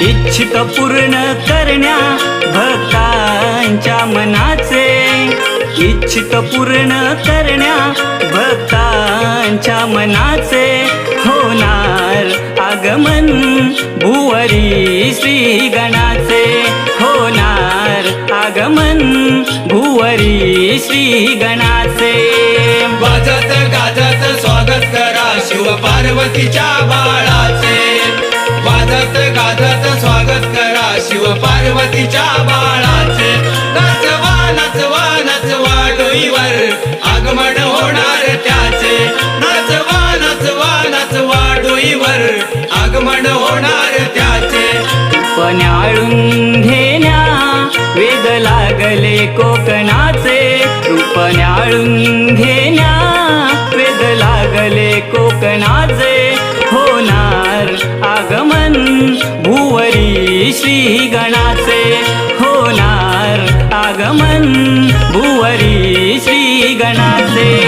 इच्छित पूर्ण करण्या भक्तांच्या मनाचे. इच्छित पूर्ण करण्या भक्तांच्या मनाचे. होणार आगमन भुवरी श्री गणाचे होणार आगमन भुवरी श्री गणाचे वाजत गाजत स्वागत करा शिव पार्वतीच्या बाळाचे. पार्वतीच्या बाळाचे. नचवा नचवा नचवा डोईवर आगमन होणार त्याचे. नचवा नचवा नचवा डोईवर आगमन होणार त्याचे. पण्याळून घेण्या वेद लागले कोकणाचे. पण्याळून घेण्या वेद लागले कोकणाचे. होणार आगमन श्री गणाचे होणार आगमन. भुवरी श्री गणाचे